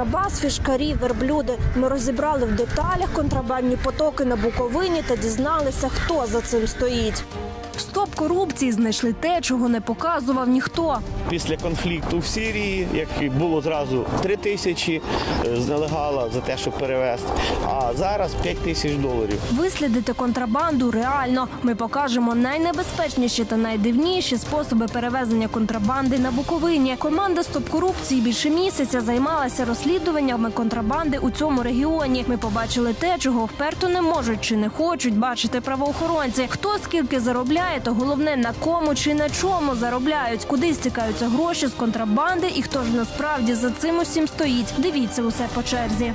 контрабас, фішкарі, верблюди. Ми розібрали в деталях контрабандні потоки на Буковині та дізналися, хто за цим стоїть. Стоп корупції знайшли те, чого не показував ніхто. Після конфлікту в Сирії, як було зразу 3 тисячі е, з нелегала за те, щоб перевезти, а зараз 5 тисяч доларів. Вислідити контрабанду реально. Ми покажемо найнебезпечніші та найдивніші способи перевезення контрабанди на Буковині. Команда стоп корупції більше місяця займалася розслідуваннями контрабанди у цьому регіоні. Ми побачили те, чого вперто не можуть чи не хочуть бачити правоохоронці. Хто скільки заробляє, то головне на кому чи на чому заробляють, куди стікаються гроші з контрабанди, і хто ж насправді за цим усім стоїть. Дивіться усе по черзі.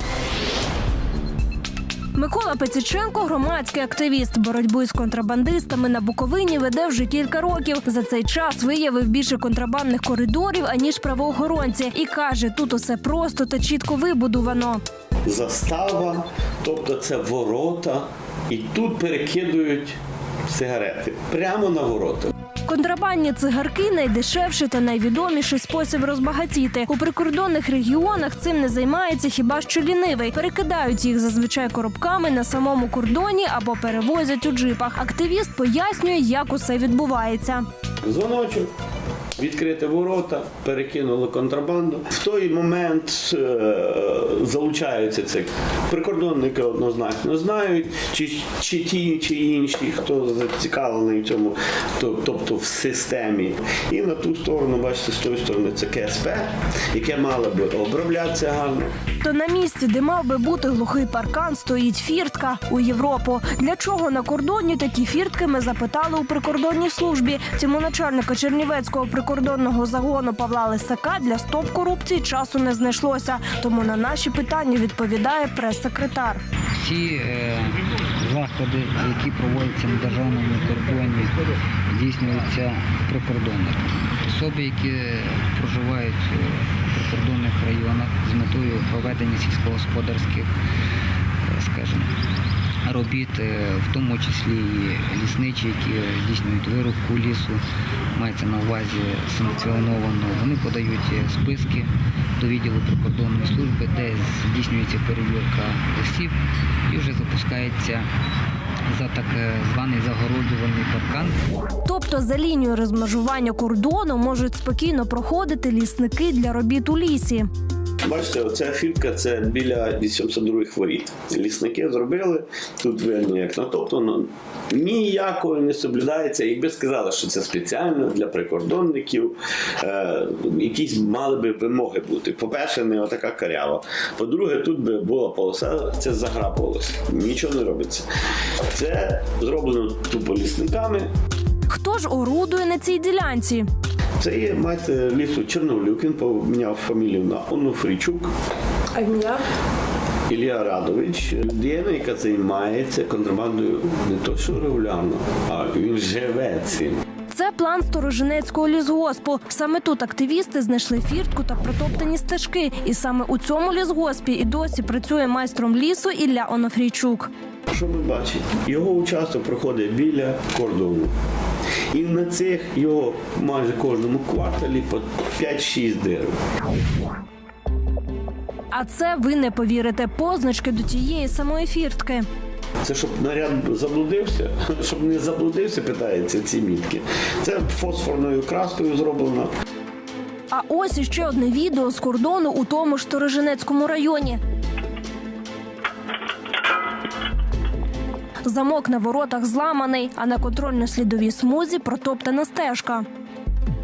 Микола Пеціченко, громадський активіст. Боротьбу із контрабандистами на Буковині веде вже кілька років. За цей час виявив більше контрабандних коридорів аніж правоохоронці, і каже, тут усе просто та чітко вибудовано. Застава, тобто це ворота, і тут перекидують сигарети прямо на ворота. Контрабандні цигарки найдешевший та найвідоміший спосіб розбагатіти. У прикордонних регіонах цим не займається хіба що лінивий. Перекидають їх зазвичай коробками на самому кордоні або перевозять у джипах. Активіст пояснює, як усе відбувається. Дзвоночок, відкрити ворота, перекинули контрабанду. В той момент е, залучаються це прикордонники однозначно знають, чи, чи ті, чи інші, хто зацікавлений в цьому, то- тобто в системі. І на ту сторону, бачите, з тої сторони це КСП, яке мало би оброблятися гарно. То на місці, де мав би бути глухий паркан, стоїть фіртка у Європу. Для чого на кордоні такі фіртки ми запитали у прикордонній службі. Цьому начальника Чернівецького прикордонного загону Павла Лисака для стоп корупції часу не знайшлося. Тому на наші питання відповідає прес-секретар. Всі е, заходи, які проводяться на державному кордоні, здійснюються прикордонниками. Особи, які проживають прикордонних районах з метою проведення сільськогосподарських, е, скажімо, робіт, е, в тому числі і лісничі, які здійснюють вирубку лісу, мається на увазі санкціоновано. Вони подають е, списки до відділу прикордонної служби, де здійснюється перевірка осіб і вже запускається за так е, званий загороджувальний паркан. Тобто за лінією розмежування кордону можуть спокійно проходити лісники для робіт у лісі. Бачите, оця фірка це біля 82-х воріт. Лісники зробили, тут видно, як натоптано. Ніякого не соблюдається. Якби сказали, що це спеціально для прикордонників, е, якісь мали би вимоги бути. По-перше, не отака карява. По-друге, тут би була полоса, це заграбувалося. Нічого не робиться. Це зроблено тупо лісниками. Хто ж орудує на цій ділянці? Це є мати лісу Чорновлюк, він поміняв фамілію на Онуфрійчук. А ім'я? Ілля Радович, людина, яка займається контрабандою не то, що регулярно, а він живе цим. Це план Сторожинецького лісгоспу. Саме тут активісти знайшли фіртку та протоптані стежки. І саме у цьому лісгоспі і досі працює майстром лісу Ілля Онофрійчук. Що ми бачимо? Його участок проходить біля кордону. І на цих його майже кожному кварталі по 5-6 дерев. А це ви не повірите позначки до тієї самої фіртки. Це щоб наряд заблудився, щоб не заблудився, питається ці мітки. Це фосфорною краскою зроблено. А ось іще одне відео з кордону у тому ж Сторожинецькому районі. Замок на воротах зламаний, а на контрольно-слідовій смузі протоптана стежка.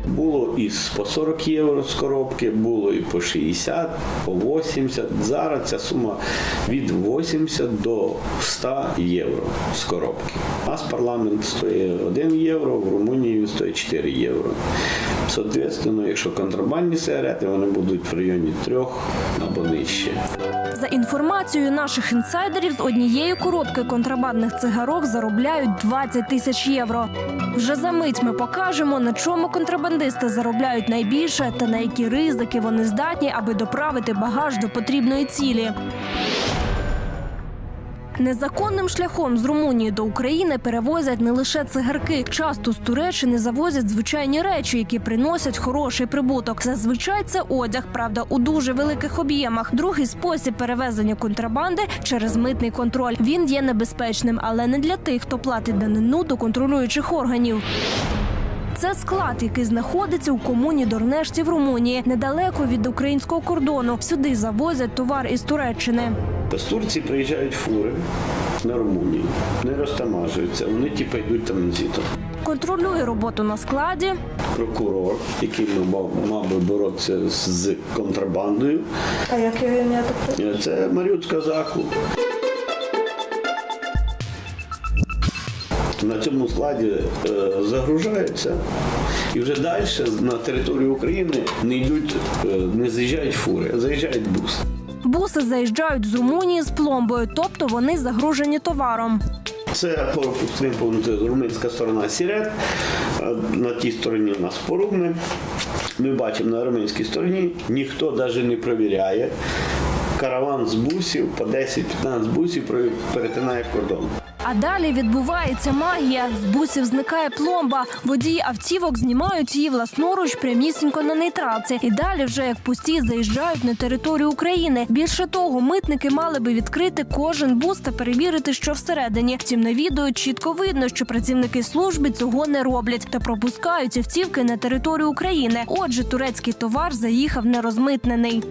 Було і по 40 євро з коробки, було і по 60, по 80. Зараз ця сума від 80 до 100 євро з коробки. У нас парламент стоїть 1 євро, в Румунії він стоїть 4 євро. Соответственно, якщо контрабандні сигарети, вони будуть в районі 3 або нижче. За інформацією наших інсайдерів, з однієї коробки контрабандних цигарок заробляють 20 тисяч євро. Вже за мить ми покажемо, на чому контрабандисти заробляють найбільше та на які ризики вони здатні, аби доправити багаж до потрібної цілі. Незаконним шляхом з Румунії до України перевозять не лише цигарки. Часто з Туреччини завозять звичайні речі, які приносять хороший прибуток. Зазвичай це одяг, правда, у дуже великих об'ємах. Другий спосіб перевезення контрабанди через митний контроль. Він є небезпечним, але не для тих, хто платить данину до контролюючих органів. Це склад, який знаходиться у комуні Дорнешті в Румунії, недалеко від українського кордону. Сюди завозять товар із Туреччини. З Турції приїжджають фури на Румунію, не розтамажуються, вони типу йдуть транзитом. Контролює роботу на складі. Прокурор, який мав, мав би боротися з контрабандою, А як його ім'я це Маріут Казаху. На цьому складі е, загружаються і вже далі на територію України не йдуть, е, не заїжджають фури, а заїжджають буси. Буси заїжджають з Румунії з пломбою, тобто вони загружені товаром. Це румунська сторона Сірет, на тій стороні у нас порубне. Ми бачимо на румунській стороні, ніхто навіть не перевіряє. Караван з бусів по 10-15 бусів перетинає кордон. А далі відбувається магія. З бусів зникає пломба. Водії автівок знімають її власноруч прямісінько на нейтралці. І далі, вже як пусті, заїжджають на територію України. Більше того, митники мали би відкрити кожен бус та перевірити, що всередині. Втім, на відео чітко видно, що працівники служби цього не роблять та пропускають автівки на територію України. Отже, турецький товар заїхав нерозмитнений.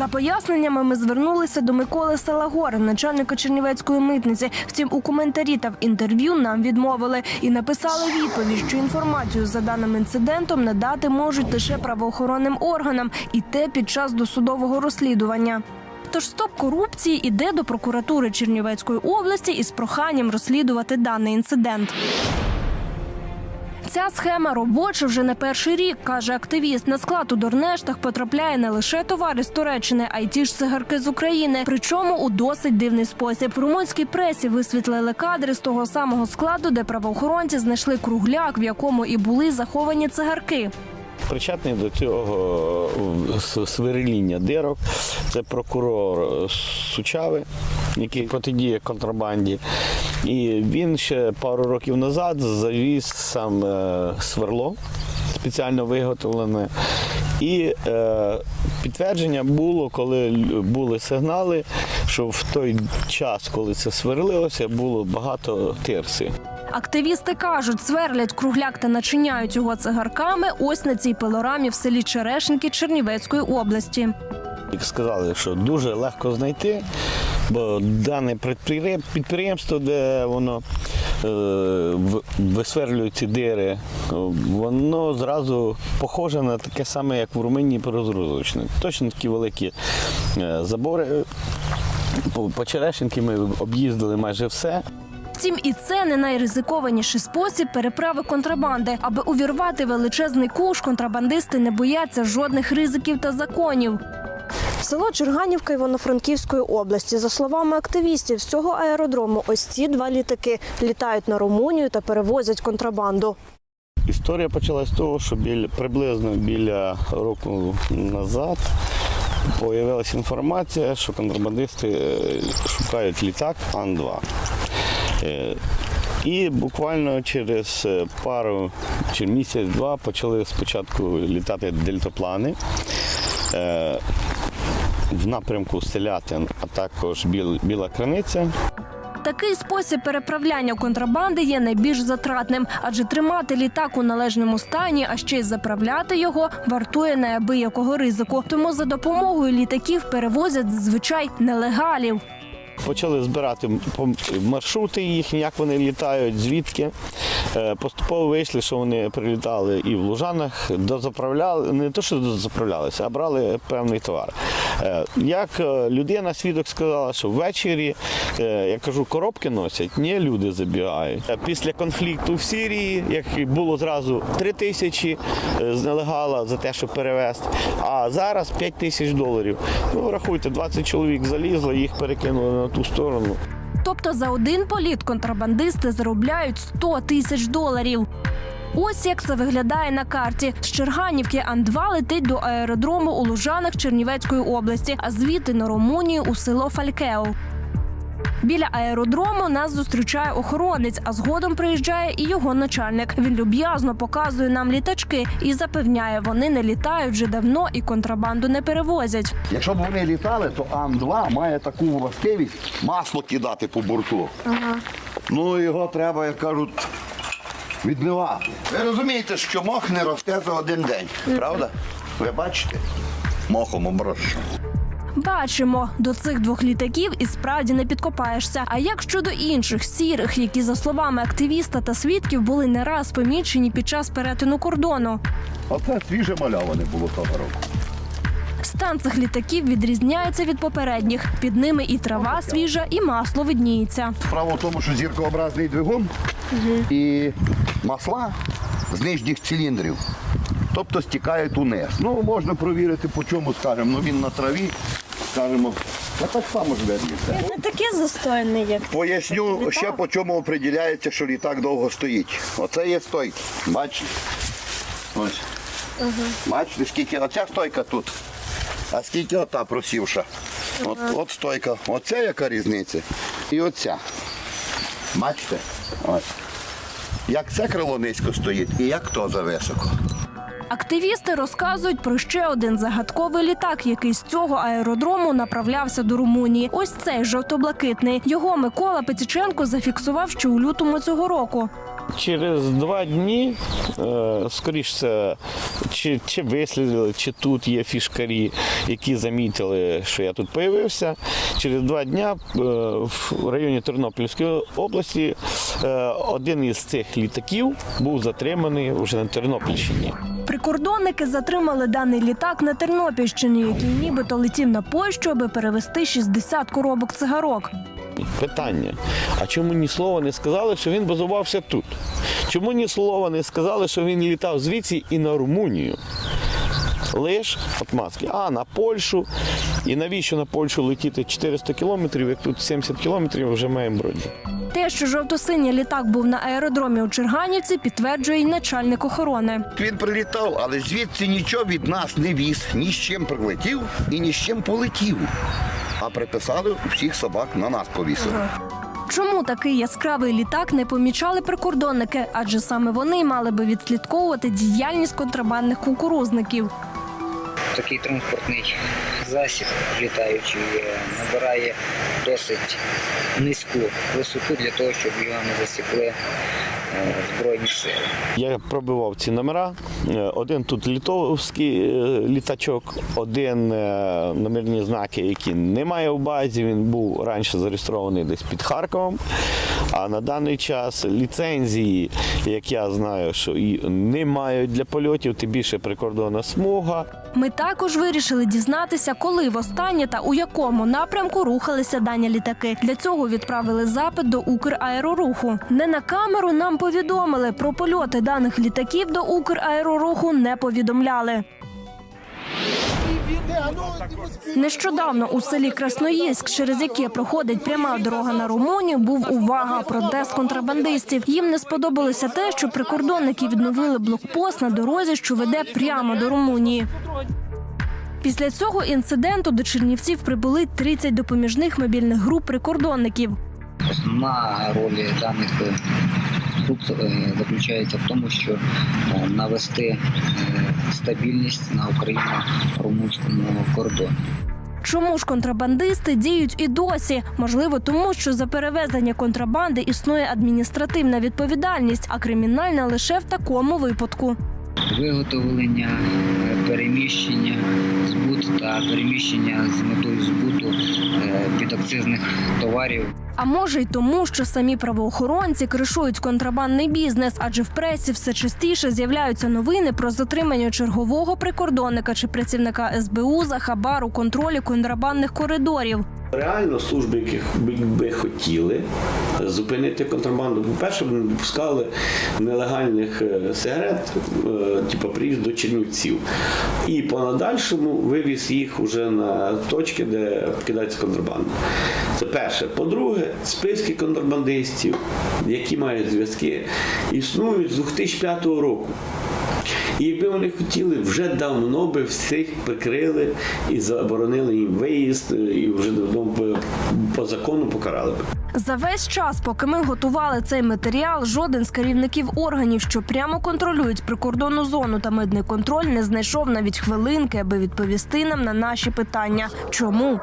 За поясненнями ми звернулися до Миколи Салагори, начальника Чернівецької митниці. Втім, у коментарі та в інтерв'ю нам відмовили і написали відповідь, що інформацію за даним інцидентом надати можуть лише правоохоронним органам, і те під час досудового розслідування. Тож стоп корупції іде до прокуратури Чернівецької області із проханням розслідувати даний інцидент. Ця схема робоча вже не перший рік, каже активіст. На склад у Дорнештах потрапляє не лише товари з Туреччини, а й ті ж цигарки з України. Причому у досить дивний спосіб. Румунській пресі висвітлили кадри з того самого складу, де правоохоронці знайшли кругляк, в якому і були заховані цигарки. Причетний до цього е, с- сверління дирок. Це прокурор Сучави, який протидіє контрабанді. І він ще пару років назад завіз сам е, сверло спеціально виготовлене. І е, підтвердження було, коли були сигнали, що в той час, коли це сверлилося, було багато тирси. Активісти кажуть, сверлять кругляк та начиняють його цигарками ось на цій пилорамі в селі Черешенки Чернівецької області. Як сказали, що дуже легко знайти, бо дане підприємство, де воно е, в- висверлюють ці дири, воно зразу похоже на таке саме, як в Румунії по розгрузочне. Точно такі великі е, забори. По Черешенки ми об'їздили майже все. Втім, і це не найризикованіший спосіб переправи контрабанди. Аби увірвати величезний куш, контрабандисти не бояться жодних ризиків та законів. Село Черганівка Івано-Франківської області. За словами активістів, з цього аеродрому ось ці два літаки літають на Румунію та перевозять контрабанду. Історія почалась з того, що біля, приблизно біля року назад з'явилася інформація, що контрабандисти е, шукають літак Ан-2. Е, І буквально через е, пару чи місяць-два почали спочатку літати дельтаплани в напрямку Селятин, а також Біл- Біла Криниця. Такий спосіб переправляння контрабанди є найбільш затратним, адже тримати літак у належному стані, а ще й заправляти його вартує неабиякого ризику. Тому за допомогою літаків перевозять зазвичай нелегалів. Почали збирати маршрути їхні, як вони літають, звідки. Е, Поступово вийшли, що вони прилітали і в Лужанах, дозаправляли, не то, що дозаправлялися, а брали певний товар. Е, Як е, людина, свідок сказала, що ввечері, я кажу, коробки носять, ні, люди забігають. Після конфлікту в Сирії, як було зразу 3 тисячі з за те, щоб перевезти, а зараз 5 тисяч доларів. Ну, рахуйте, 20 чоловік залізло, їх перекинули на ту сторону. Тобто за один політ контрабандисти заробляють 100 тисяч доларів. Ось як це виглядає на карті. З Черганівки Ан-2 летить до аеродрому у Лужанах Чернівецької області, а звідти на Румунію у село Фалькео. Біля аеродрому нас зустрічає охоронець, а згодом приїжджає і його начальник. Він люб'язно показує нам літачки і запевняє, вони не літають вже давно і контрабанду не перевозять. Якщо б вони літали, то Ан-2 має таку властивість масло кидати по борту. Ну його треба, як кажуть, відмивати. Ви розумієте, що мох не росте за один день, правда? Ви бачите? Мохом оброщено. Бачимо, до цих двох літаків і справді не підкопаєшся. А як щодо інших сірих, які за словами активіста та свідків були не раз помічені під час перетину кордону? Оце свіже мальоване було того року. Стан цих літаків відрізняється від попередніх. Під ними і трава свіжа, і масло видніється. Справа в тому, що зіркообразний двигун і масла з нижніх циліндрів. Тобто стікають униз. Ну, можна провірити, по чому скажемо. Ну він на траві, скажемо, та так само ж видно. все. Не таке застойне, як Поясню ще по чому определяється, що літак довго стоїть. Оце є стойка. Бачите? Ось. Бачите, скільки оця стойка тут. А скільки ота просівша. От, от стойка. Оце яка різниця. І оця. Бачите? Ось. Як це крило низько стоїть і як то зависоко. Активісти розказують про ще один загадковий літак, який з цього аеродрому направлявся до Румунії. Ось цей жовто-блакитний. Його Микола Петіченко зафіксував ще у лютому цього року. Через два дні, е, скоріш це, чи, чи вислідили, чи тут є фішкарі, які замітили, що я тут появився. Через два дні е, в районі Тернопільської області е, один із цих літаків був затриманий вже на Тернопільщині. Прикордонники затримали даний літак на Тернопільщині, який нібито летів на Польщу, аби перевезти 60 коробок цигарок. Питання: а чому ні слова не сказали, що він базувався тут? Чому ні слова не сказали, що він літав звідси і на Румунію? Лиш от маски, а на Польщу. І навіщо на Польщу летіти 400 кілометрів, як тут 70 кілометрів вже маємо броді. Те, що жовто-синій літак був на аеродромі у Черганівці, підтверджує й начальник охорони. Він прилітав, але звідси нічого від нас не віз. Ні з чим прилетів і ні з чим полетів. А приписали всіх собак на нас повісили. Чому такий яскравий літак не помічали прикордонники? Адже саме вони мали би відслідковувати діяльність контрабандних кукурузників. Такий транспортний засіб літаючий е, набирає досить низьку висоту для того, щоб його не засікли е, збройні сили. Я пробивав ці номера. Е, Один тут літовський е, літачок, один номерні знаки, які немає в базі. Він був раніше зареєстрований десь під Харковом. А на даний час ліцензії, як я знаю, що і не мають для польотів, тим більше прикордонна смуга. Ми також вирішили дізнатися, коли востаннє та у якому напрямку рухалися дані літаки. Для цього відправили запит до Украероруху. Не на камеру нам повідомили про польоти даних літаків до Украероруху не повідомляли. Нещодавно у селі Красноїльськ, через яке проходить пряма дорога на Румунію, був увага протест контрабандистів. Їм не сподобалося те, що прикордонники відновили блокпост на дорозі, що веде прямо до Румунії. Після цього інциденту до Чернівців прибули 30 допоміжних мобільних груп прикордонників. Основна роль даних груп е, заключається в тому, що е, навести е, стабільність на україно-румунському кордоні. Чому ж контрабандисти діють і досі? Можливо, тому що за перевезення контрабанди існує адміністративна відповідальність, а кримінальна лише в такому випадку. Виготовлення, переміщення, збут та переміщення з метою збуту е, підакцизних товарів А може й тому, що самі правоохоронці кришують контрабандний бізнес, адже в пресі все частіше з'являються новини про затримання чергового прикордонника чи працівника СБУ за хабар у контролі контрабандних коридорів. Реально служби, яких би, хотіли зупинити контрабанду, по-перше, б не допускали нелегальних е, сигарет, е, типу приїзд до Чернівців. І по надальшому вивіз їх вже на точки, де кидається контрабанда. Це перше. По-друге, списки контрабандистів, які мають зв'язки, існують з 2005 року. І якби вони хотіли, вже давно би всіх прикрили і заборонили їм виїзд, і вже давно б по закону покарали б. За весь час, поки ми готували цей матеріал, жоден з керівників органів, що прямо контролюють прикордонну зону та митний контроль, не знайшов навіть хвилинки, аби відповісти нам на наші питання. Чому?